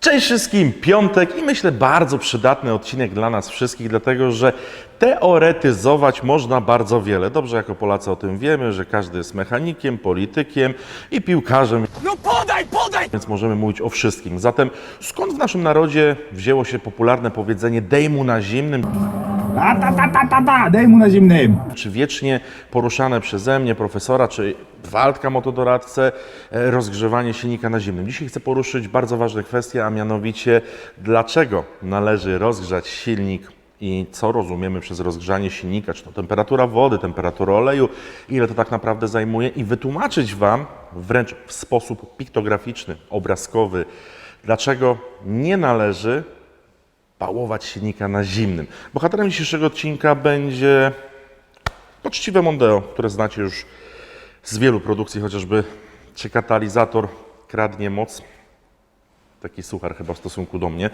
Cześć wszystkim, piątek i myślę bardzo przydatny odcinek dla nas wszystkich, dlatego że teoretyzować można bardzo wiele. Dobrze jako Polacy o tym wiemy, że każdy jest mechanikiem, politykiem i piłkarzem, No podaj, podaj! więc możemy mówić o wszystkim. Zatem skąd w naszym narodzie wzięło się popularne powiedzenie dej mu na zimnym, Ta, ta, ta, ta, ta, ta, daj mu na zimnym. czy wiecznie poruszane przeze mnie, profesora, czy Waldka motodoradcę, e, rozgrzewanie silnika na zimnym. Dzisiaj chcę poruszyć bardzo ważne kwestie, a mianowicie dlaczego należy rozgrzać silnik i co rozumiemy przez rozgrzanie silnika, czy to temperatura wody, temperatura oleju, ile to tak naprawdę zajmuje i wytłumaczyć Wam wręcz w sposób piktograficzny, obrazkowy, dlaczego nie należy pałować silnika na zimnym. Bohaterem dzisiejszego odcinka będzie poczciwe Mondeo, które znacie już z wielu produkcji, chociażby czy katalizator kradnie moc. Taki suchar chyba w stosunku do mnie.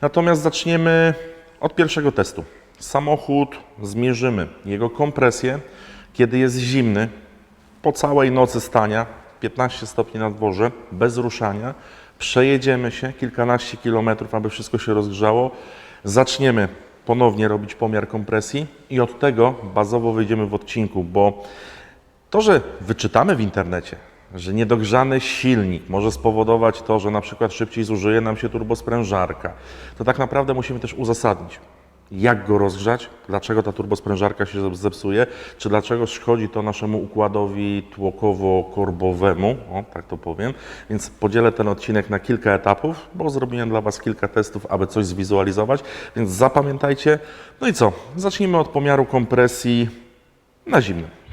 Natomiast zaczniemy od pierwszego testu. Samochód zmierzymy, jego kompresję, kiedy jest zimny, po całej nocy stania, 15 stopni na dworze, bez ruszania, przejedziemy się kilkanaście kilometrów, aby wszystko się rozgrzało. Zaczniemy ponownie robić pomiar kompresji i od tego bazowo wyjdziemy w odcinku, bo to, że wyczytamy w internecie, że niedogrzany silnik może spowodować to, że na przykład szybciej zużyje nam się turbosprężarka, to tak naprawdę musimy też uzasadnić, jak go rozgrzać, dlaczego ta turbosprężarka się zepsuje, czy dlaczego szkodzi to naszemu układowi tłokowo-korbowemu, o tak to powiem. Więc podzielę ten odcinek na kilka etapów, bo zrobiłem dla Was kilka testów, aby coś zwizualizować, więc zapamiętajcie. No i co? Zacznijmy od pomiaru kompresji na zimno.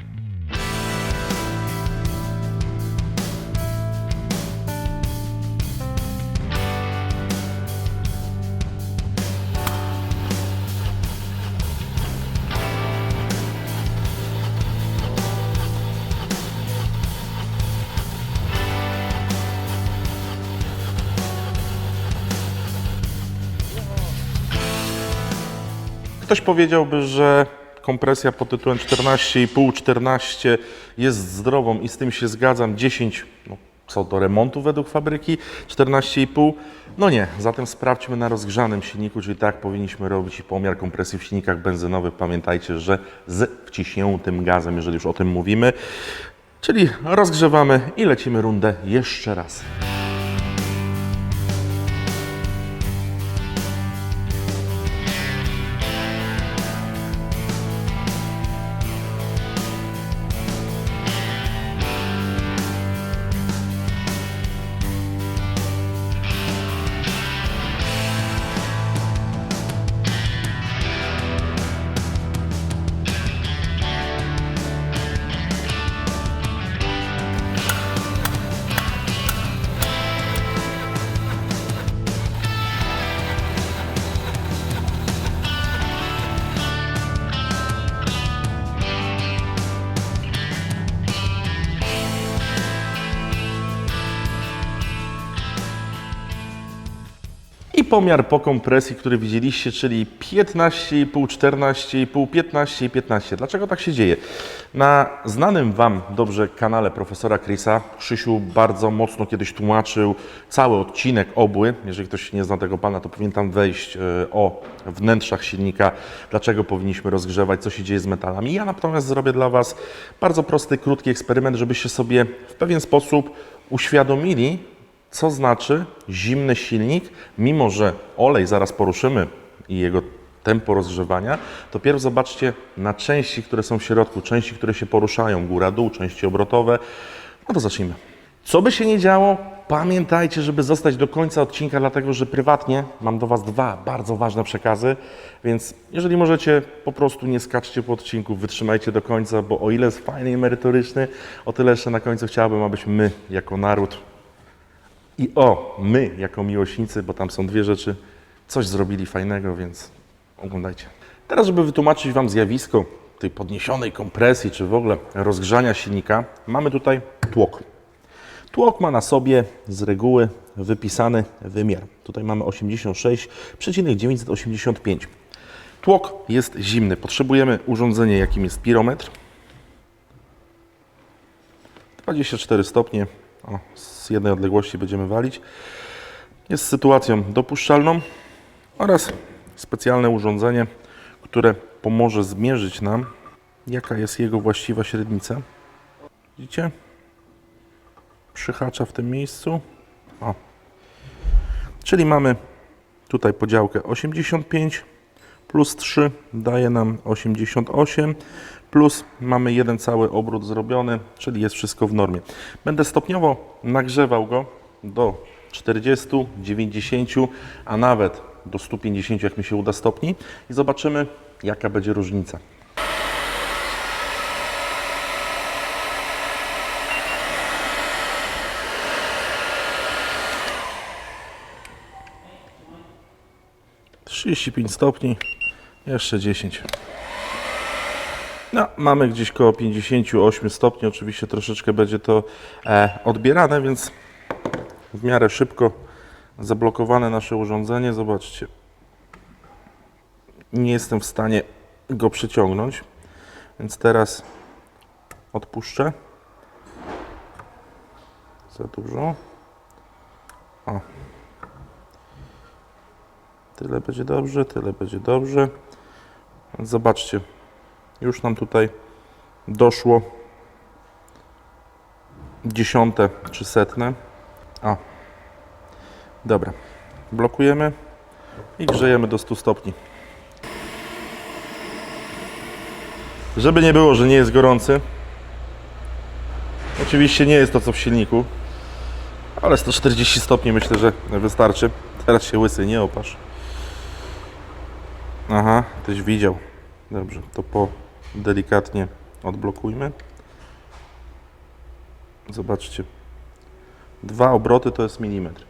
Ktoś powiedziałby, że kompresja pod tytułem 14,5, 14 jest zdrową i z tym się zgadzam. 10 no, co do remontu według fabryki, 14,5. No nie, zatem sprawdźmy na rozgrzanym silniku, czyli tak powinniśmy robić pomiar kompresji w silnikach benzynowych. Pamiętajcie, że z wciśniętym gazem, jeżeli już o tym mówimy. Czyli rozgrzewamy i lecimy rundę jeszcze raz. Pomiar po kompresji, który widzieliście, czyli 15,5, 14,5, 15 i 15. Dlaczego tak się dzieje? Na znanym Wam dobrze kanale profesora Chrisa, Krzysiu bardzo mocno kiedyś tłumaczył cały odcinek obły. Jeżeli ktoś nie zna tego pana, to powinien tam wejść e, o wnętrzach silnika, dlaczego powinniśmy rozgrzewać, co się dzieje z metalami. Ja natomiast zrobię dla Was bardzo prosty, krótki eksperyment, żebyście sobie w pewien sposób uświadomili, co znaczy zimny silnik, mimo że olej zaraz poruszymy i jego tempo rozgrzewania, to pierw zobaczcie na części, które są w środku, części, które się poruszają, góra-dół, części obrotowe. No to zacznijmy. Co by się nie działo, pamiętajcie, żeby zostać do końca odcinka, dlatego że prywatnie mam do Was dwa bardzo ważne przekazy, więc jeżeli możecie, po prostu nie skaczcie po odcinku, wytrzymajcie do końca, bo o ile jest fajny i merytoryczny, o tyle jeszcze na końcu chciałbym, abyśmy my, jako naród, i o, my jako miłośnicy, bo tam są dwie rzeczy, coś zrobili fajnego, więc oglądajcie. Teraz, żeby wytłumaczyć Wam zjawisko tej podniesionej kompresji, czy w ogóle rozgrzania silnika, mamy tutaj tłok. Tłok ma na sobie z reguły wypisany wymiar. Tutaj mamy 86,985. Tłok jest zimny. Potrzebujemy urządzenia, jakim jest pirometr. 24 stopnie. O, jednej odległości będziemy walić. jest sytuacją dopuszczalną oraz specjalne urządzenie, które pomoże zmierzyć nam, jaka jest jego właściwa średnica. Widzicie? Przyhacza w tym miejscu. O. Czyli mamy tutaj podziałkę 85 plus 3 daje nam 88 plus mamy jeden cały obrót zrobiony, czyli jest wszystko w normie. Będę stopniowo nagrzewał go do 40, 90, a nawet do 150, jak mi się uda stopni i zobaczymy, jaka będzie różnica. Trzydzieści pięć stopni, jeszcze 10. No, mamy gdzieś koło 58 stopni. Oczywiście troszeczkę będzie to e, odbierane, więc w miarę szybko zablokowane nasze urządzenie. Zobaczcie. Nie jestem w stanie go przyciągnąć, więc teraz odpuszczę. Za dużo. O. Tyle będzie dobrze, tyle będzie dobrze. Zobaczcie, już nam tutaj doszło dziesiąte czy setne. O, dobra. Blokujemy i grzejemy do 100 stopni. Żeby nie było, że nie jest gorący. Oczywiście nie jest to co w silniku, ale 140 stopni myślę, że wystarczy. Teraz się łysy nie opasz. Aha, ktoś widział. Dobrze, to po delikatnie odblokujmy. Zobaczcie. Dwa obroty to jest milimetr.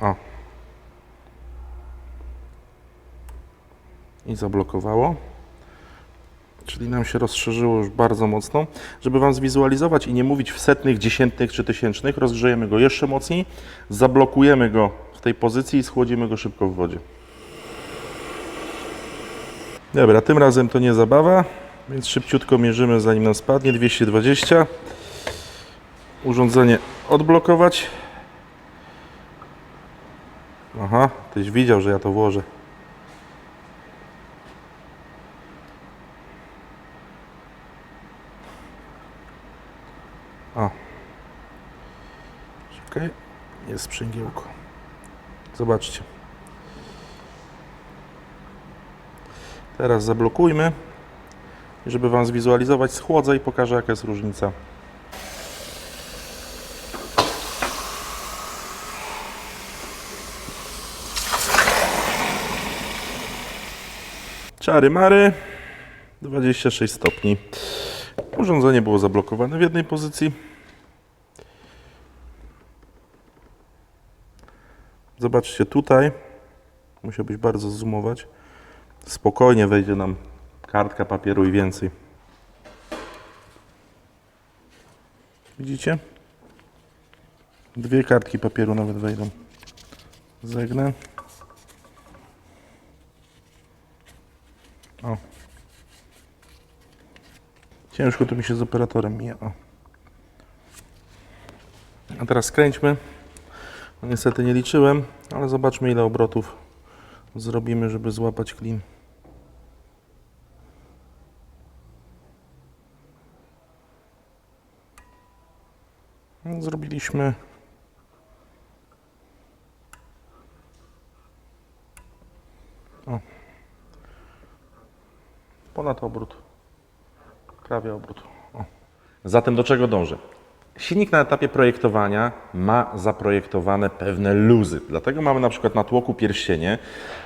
O. I zablokowało czyli nam się rozszerzyło już bardzo mocno. Żeby Wam zwizualizować i nie mówić w setnych, dziesiętnych czy tysięcznych, rozgrzejemy go jeszcze mocniej, zablokujemy go w tej pozycji i schłodzimy go szybko w wodzie. Dobra, tym razem to nie zabawa, więc szybciutko mierzymy zanim nam spadnie. 220. Urządzenie odblokować. Aha, ktoś widział, że ja to włożę. O. Czekaj, jest sprzęgiełko. Zobaczcie. Teraz zablokujmy. Żeby Wam zwizualizować, schłodzę i pokażę jaka jest różnica. Czary mary. 26 stopni. Urządzenie było zablokowane w jednej pozycji. Zobaczcie tutaj. Musiałbyś bardzo zoomować. Spokojnie wejdzie nam kartka papieru i więcej. Widzicie? Dwie kartki papieru nawet wejdą. Zegnę. O. Ciężko to mi się z operatorem mija. O. A teraz skręćmy. No niestety nie liczyłem, ale zobaczmy ile obrotów zrobimy, żeby złapać klin. No, Zrobiliśmy o. ponad obrót. Prawie obrót. O. Zatem do czego dążę? Silnik na etapie projektowania ma zaprojektowane pewne luzy. Dlatego mamy na przykład na tłoku pierścienie,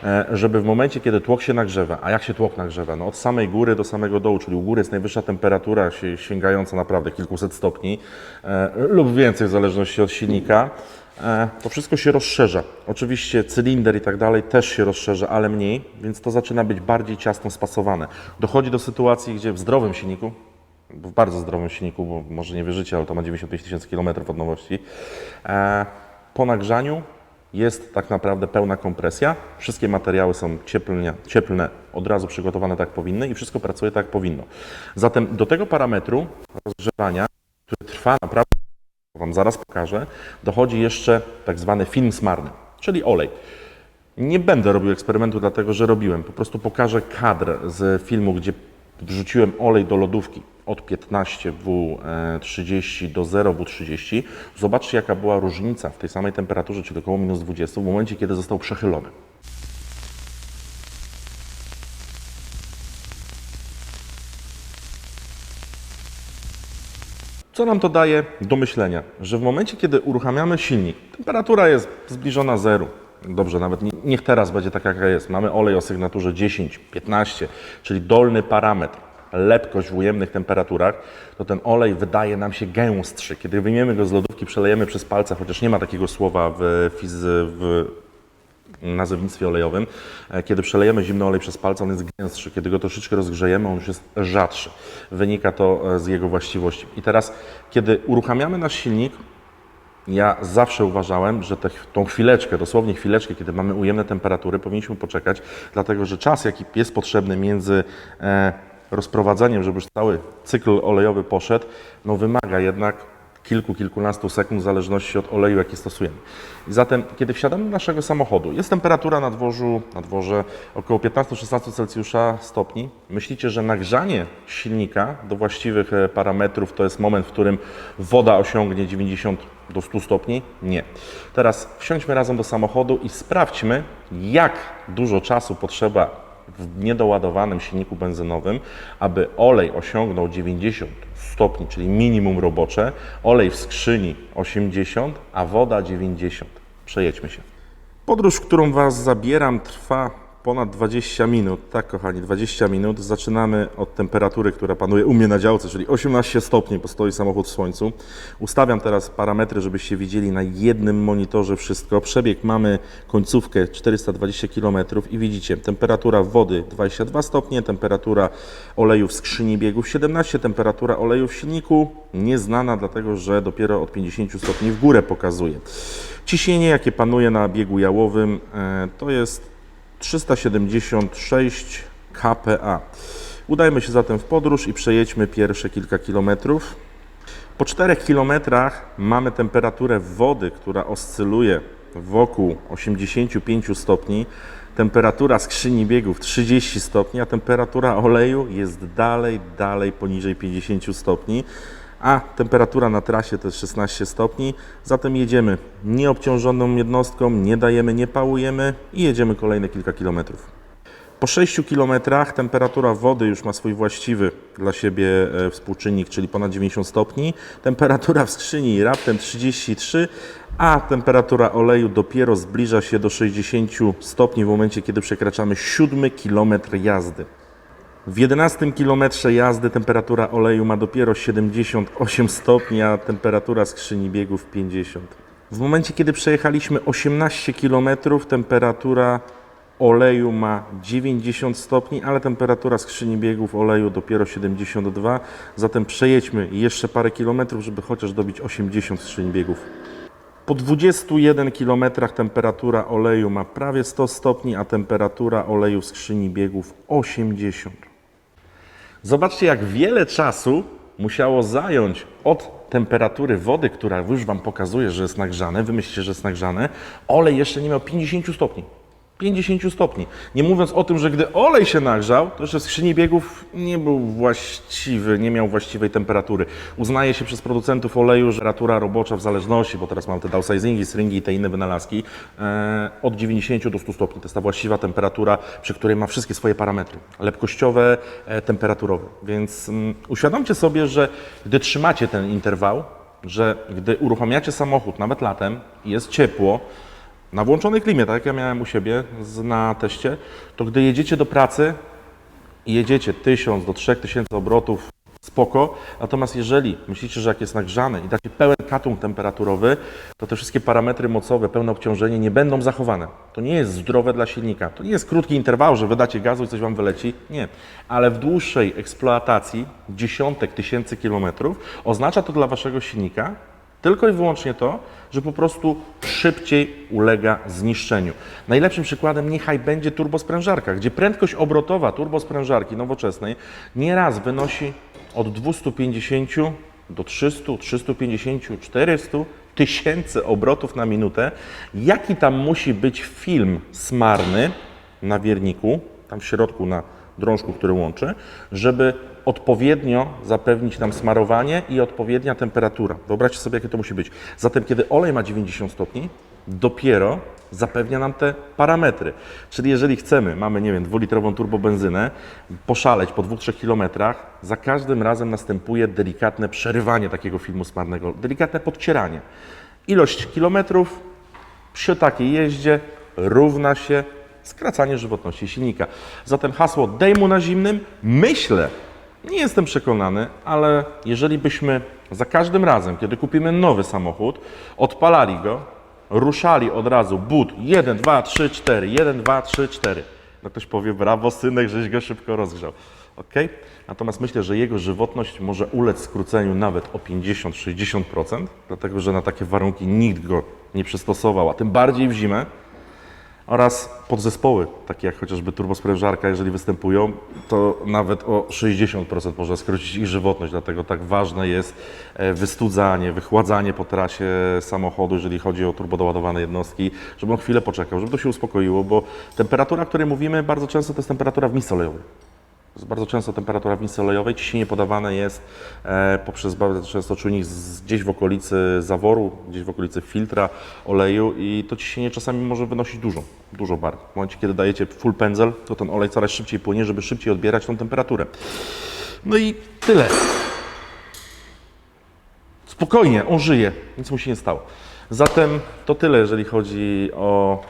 e, żeby w momencie, kiedy tłok się nagrzewa, a jak się tłok nagrzewa? No od samej góry do samego dołu, czyli u góry jest najwyższa temperatura się- sięgająca naprawdę kilkuset stopni e, lub więcej w zależności od silnika. E, To wszystko się rozszerza. Oczywiście cylinder i tak dalej też się rozszerza, ale mniej, więc to zaczyna być bardziej ciasno spasowane. Dochodzi do sytuacji, gdzie w zdrowym silniku, w bardzo zdrowym silniku, bo może nie wierzycie, ale to ma 95 tysięcy kilometrów od nowości, e, po nagrzaniu jest tak naprawdę pełna kompresja. Wszystkie materiały są cieplne, cieplne od razu przygotowane tak powinny i wszystko pracuje tak powinno. Zatem do tego parametru rozgrzewania, który trwa naprawdę, Wam zaraz pokażę, dochodzi jeszcze tak zwany film smarny, czyli olej. Nie będę robił eksperymentu, dlatego że robiłem. Po prostu pokażę kadr z filmu, gdzie wrzuciłem olej do lodówki od 15W30 do 0W30. Zobaczcie, jaka była różnica w tej samej temperaturze, czyli około minus 20, w momencie, kiedy został przechylony. Co nam to daje do myślenia? Że w momencie, kiedy uruchamiamy silnik, temperatura jest zbliżona zeru. Dobrze, nawet nie, niech teraz będzie tak, jaka jest. Mamy olej o sygnaturze 10, 15, czyli dolny parametr, lepkość w ujemnych temperaturach, to ten olej wydaje nam się gęstszy. Kiedy wyjmiemy go z lodówki, przelejemy przez palce, chociaż nie ma takiego słowa w, fizy, w nazewnictwie olejowym. E, Kiedy przelejemy zimny olej przez palce, on jest gęstszy. Kiedy go troszeczkę rozgrzejemy, on już jest rzadszy. Wynika to e, z jego właściwości. I teraz, kiedy uruchamiamy nasz silnik, ja zawsze uważałem, że te, tą chwileczkę, dosłownie chwileczkę, kiedy mamy ujemne temperatury, powinniśmy poczekać, dlatego że czas, jaki jest potrzebny między e, rozprowadzeniem, żeby już cały cykl olejowy poszedł, no wymaga jednak kilku, kilkunastu sekund w zależności od oleju, jaki stosujemy. Zatem, kiedy wsiadamy do naszego samochodu, jest temperatura na dworzu, na dworze około 15-16 Celsjusza stopni. Myślicie, że nagrzanie silnika do właściwych e, parametrów to jest moment, w którym woda osiągnie 90 do 100 stopni? Nie. Teraz wsiądźmy razem do samochodu i sprawdźmy, jak dużo czasu potrzeba w niedoładowanym silniku benzynowym, aby olej osiągnął 90 stopni, czyli minimum robocze, olej w skrzyni 80, a woda 90. Przejedźmy się. Podróż, którą Was zabieram, trwa ponad 20 minut. Tak, kochani, 20 minut. Zaczynamy od temperatury, która panuje u mnie na działce, czyli 18 stopni, bo stoi samochód w słońcu. Ustawiam teraz parametry, żebyście widzieli na jednym monitorze wszystko. Przebieg mamy końcówkę 420 km i widzicie, temperatura wody 22 stopnie, temperatura oleju w skrzyni biegów 17, temperatura oleju w silniku nieznana, dlatego że dopiero od 50 stopni w górę pokazuje. Ciśnienie, jakie panuje na biegu jałowym, e, to jest 376 kPa. Udajmy się zatem w podróż i przejedźmy pierwsze kilka kilometrów. Po 4 kilometrach mamy temperaturę wody, która oscyluje wokół 85 stopni. Temperatura skrzyni biegów 30 stopni, a temperatura oleju jest dalej, dalej poniżej 50 stopni a temperatura na trasie to jest 16 stopni. Zatem jedziemy nieobciążoną jednostką, nie dajemy, nie pałujemy i jedziemy kolejne kilka kilometrów. Po 6 kilometrach temperatura wody już ma swój właściwy dla siebie e, współczynnik, czyli ponad 90 stopni. Temperatura w skrzyni raptem 33, a temperatura oleju dopiero zbliża się do 60 stopni w momencie, kiedy przekraczamy 7 kilometr jazdy. W 11 kilometrze jazdy temperatura oleju ma dopiero 78 stopni, a temperatura skrzyni biegów 50. W momencie, kiedy przejechaliśmy 18 km, temperatura oleju ma 90 stopni, ale temperatura skrzyni biegów oleju dopiero 72. Zatem przejedźmy jeszcze parę kilometrów, żeby chociaż dobić 80 skrzyni biegów. Po 21 km temperatura oleju ma prawie 100 stopni, a temperatura oleju w skrzyni biegów 80. Zobaczcie, jak wiele czasu musiało zająć od temperatury wody, która już Wam pokazuje, że jest nagrzane, wy myślicie, że jest nagrzane, olej jeszcze nie miał 50 stopni. 50 stopni. Nie mówiąc o tym, że gdy olej się nagrzał, to jeszcze w skrzyni biegów nie był właściwy, nie miał właściwej temperatury. Uznaje się przez producentów oleju, że temperatura robocza w zależności, bo teraz mam te downsizingi, stringi i te inne wynalazki, e, od 90 do 100 stopni. To jest ta właściwa temperatura, przy której ma wszystkie swoje parametry. Lepkościowe, e, temperaturowe. Więc mm, uświadomcie sobie, że gdy trzymacie ten interwał, że gdy uruchamiacie samochód, nawet latem, jest ciepło, na włączonej klimie, tak jak ja miałem u siebie na teście, to gdy jedziecie do pracy i jedziecie 1000 do 3000 obrotów, spoko. Natomiast jeżeli myślicie, że jak jest nagrzane i dacie pełen katung temperaturowy, to te wszystkie parametry mocowe, pełne obciążenie nie będą zachowane. To nie jest zdrowe dla silnika. To nie jest krótki interwał, że wydacie gazu i coś Wam wyleci. Nie. Ale w dłuższej eksploatacji, dziesiątek tysięcy kilometrów, oznacza to dla Waszego silnika, Tylko i wyłącznie to, że po prostu szybciej ulega zniszczeniu. Najlepszym przykładem niechaj będzie turbosprężarka, gdzie prędkość obrotowa turbosprężarki nowoczesnej nieraz wynosi od 250 do 300, 350, 400 tysięcy obrotów na minutę. Jaki tam musi być film smarny na wierniku, tam w środku na drążku, który łączy, żeby odpowiednio zapewnić nam smarowanie i odpowiednia temperatura. Wyobraźcie sobie, jakie to musi być. Zatem, kiedy olej ma 90 stopni, dopiero zapewnia nam te parametry. Czyli jeżeli chcemy, mamy, nie wiem, dwulitrową turbobenzynę, poszaleć po 2-3 kilometrach, za każdym razem następuje delikatne przerywanie takiego filmu smarnego, delikatne podcieranie. Ilość kilometrów przy takiej jeździe równa się skracanie żywotności silnika. Zatem hasło dej mu na zimnym, myślę, nie jestem przekonany, ale jeżeli byśmy za każdym razem, kiedy kupimy nowy samochód, odpalali go, ruszali od razu but 1, 2, 3, 4, 1, 2, 3, 4. No ktoś powie, brawo synek, żeś go szybko rozgrzał. ok? Natomiast myślę, że jego żywotność może ulec skróceniu nawet o 50-60%, dlatego że na takie warunki nikt go nie przystosował, a tym bardziej w zimę oraz podzespoły, takie jak chociażby turbosprężarka, jeżeli występują, to nawet o 60% można skrócić ich żywotność, dlatego tak ważne jest e, wystudzanie, wychładzanie po trasie samochodu, jeżeli chodzi o turbodoładowane jednostki, żeby on chwilę poczekał, żeby to się uspokoiło, bo temperatura, o której mówimy, bardzo często to jest temperatura w misce olejowej. Bardzo często temperatura w misce olejowej. Ciśnienie podawane jest e, poprzez bardzo często czujnik gdzieś w okolicy zaworu, gdzieś w okolicy filtra oleju i to ciśnienie czasami może wynosić dużo, dużo bar. W momencie, kiedy dajecie full pędzel, to ten olej coraz szybciej płynie, żeby szybciej odbierać tą temperaturę. No i tyle. Spokojnie, on żyje, nic mu się nie stało. Zatem to tyle, jeżeli chodzi o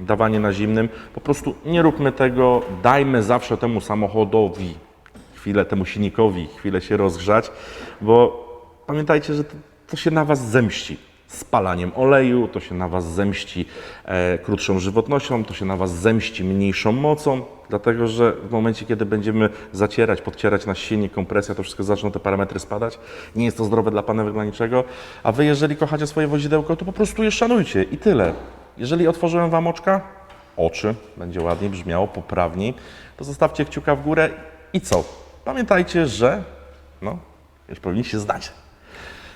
dawanie na zimnym. Po prostu nie róbmy tego, dajmy zawsze temu samochodowi chwilę, temu silnikowi chwilę się rozgrzać, bo pamiętajcie, że to, to się na Was zemści. Spalaniem oleju, to się na Was zemści e, krótszą żywotnością, to się na Was zemści mniejszą mocą, dlatego że w momencie, kiedy będziemy zacierać, podcierać na silnik, kompresja, to wszystko zaczną te parametry spadać. Nie jest to zdrowe dla panewek, dla niczego. A Wy, jeżeli kochacie swoje wozidełko, to po prostu je szanujcie i tyle. Jeżeli otworzyłem Wam oczka, oczy, będzie ładniej brzmiało, poprawniej, to zostawcie kciuka w górę i co? Pamiętajcie, że, no, już powinniście znać,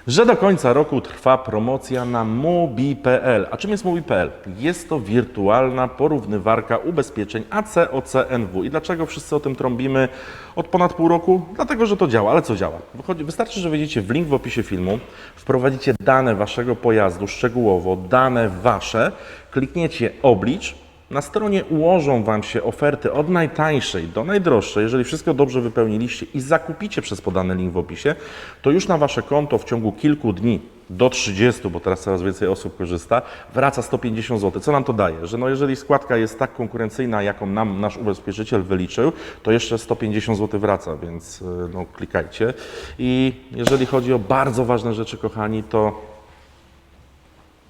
że do końca roku trwa promocja na Mobi.pl. A czym jest Mobi.pl? Jest to wirtualna porównywarka ubezpieczeń ACOCNW. I dlaczego wszyscy o tym trąbimy od ponad pół roku? Dlatego, że to działa. Ale co działa? Wystarczy, że wejdziecie w link w opisie filmu, wprowadzicie dane waszego pojazdu szczegółowo, dane wasze, klikniecie oblicz, na stronie ułożą Wam się oferty od najtańszej do najdroższej. Jeżeli wszystko dobrze wypełniliście i zakupicie przez podany link w opisie, to już na Wasze konto w ciągu kilku dni do 30, bo teraz coraz więcej osób korzysta, wraca 150 zł. Co nam to daje? Że no jeżeli składka jest tak konkurencyjna, jaką nam nasz ubezpieczyciel wyliczył, to jeszcze 150 zł wraca, więc y, no, klikajcie. I jeżeli chodzi o bardzo ważne rzeczy, kochani, to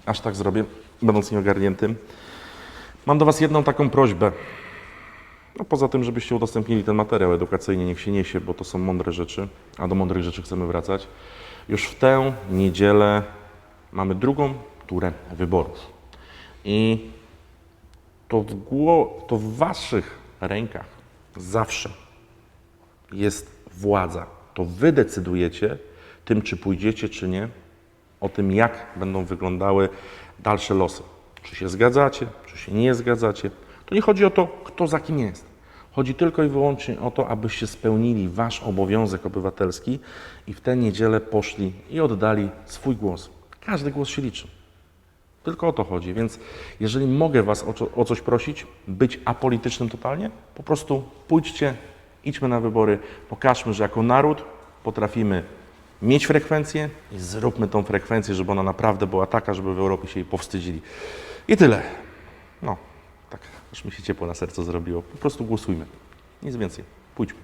aż tak zrobię, będąc nieogarniętym. Mam do Was jedną taką prośbę. No poza tym, żebyście udostępnili ten materiał edukacyjnie, niech się niesie, bo to są mądre rzeczy, a do mądrych rzeczy chcemy wracać. Już w tę niedzielę mamy drugą turę wyborów. I to w, gło- to w Waszych rękach zawsze jest władza. To Wy decydujecie tym, czy pójdziecie, czy nie, o tym, jak będą wyglądały dalsze losy. Czy się zgadzacie, czy się nie zgadzacie. To nie chodzi o to, kto za kim jest. Chodzi tylko i wyłącznie o to, abyście spełnili wasz obowiązek obywatelski i w tę niedzielę poszli i oddali swój głos. Każdy głos się liczy. Tylko o to chodzi. Więc jeżeli mogę Was o, co- o coś prosić, być apolitycznym totalnie, po prostu pójdźcie, idźmy na wybory, pokażmy, że jako naród potrafimy mieć frekwencję i zróbmy tą frekwencję, żeby ona naprawdę była taka, żeby w Europie się jej powstydzili. I tyle. No, tak, aż mi się ciepło na sercu zrobiło. Po prostu głosujmy. Nic więcej. Pójdźmy.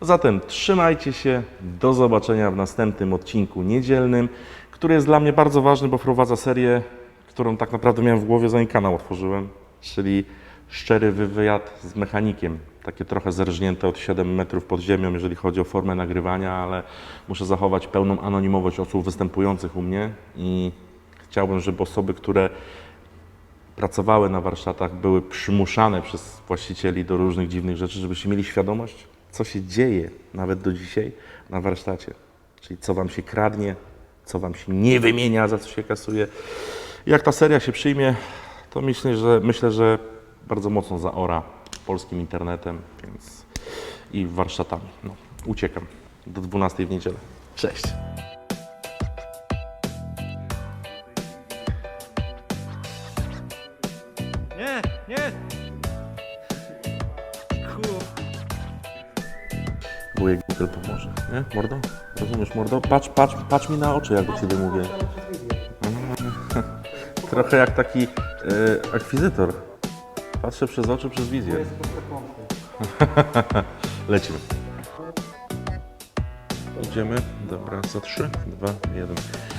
Zatem trzymajcie się. Do zobaczenia w następnym odcinku niedzielnym, który jest dla mnie bardzo ważny, bo wprowadza serię, którą tak naprawdę miałem w głowie, zanim kanał otworzyłem, czyli szczery wywiad z mechanikiem. takie trochę zerżnięte od 7 metrów pod ziemią, jeżeli chodzi o formę nagrywania, ale muszę zachować pełną anonimowość osób występujących u mnie i chciałbym, żeby osoby, które pracowały na warsztatach, były przymuszane przez właścicieli do różnych dziwnych rzeczy, żebyście mieli świadomość, co się dzieje nawet do dzisiaj na warsztacie. Czyli co wam się kradnie, co wam się nie wymienia, za co się kasuje. Jak ta seria się przyjmie, to myślę, że myślę, że bardzo mocno zaora polskim internetem, więc i warsztatami. No, uciekam do 12 w niedzielę. Cześć. Wujek Google pomoże, nie? Mordo? Rozumiesz, mordo? Patrz, patrz, patrz mi na oczy, jak do ciebie mówię. Trochę jak taki e, akwizytor. Patrzę przez oczy, przez wizję. Lecimy. Idziemy. Dobra, za 3, 2, 1. Eee, dobra, jeszcze raz. 3, 2, 1.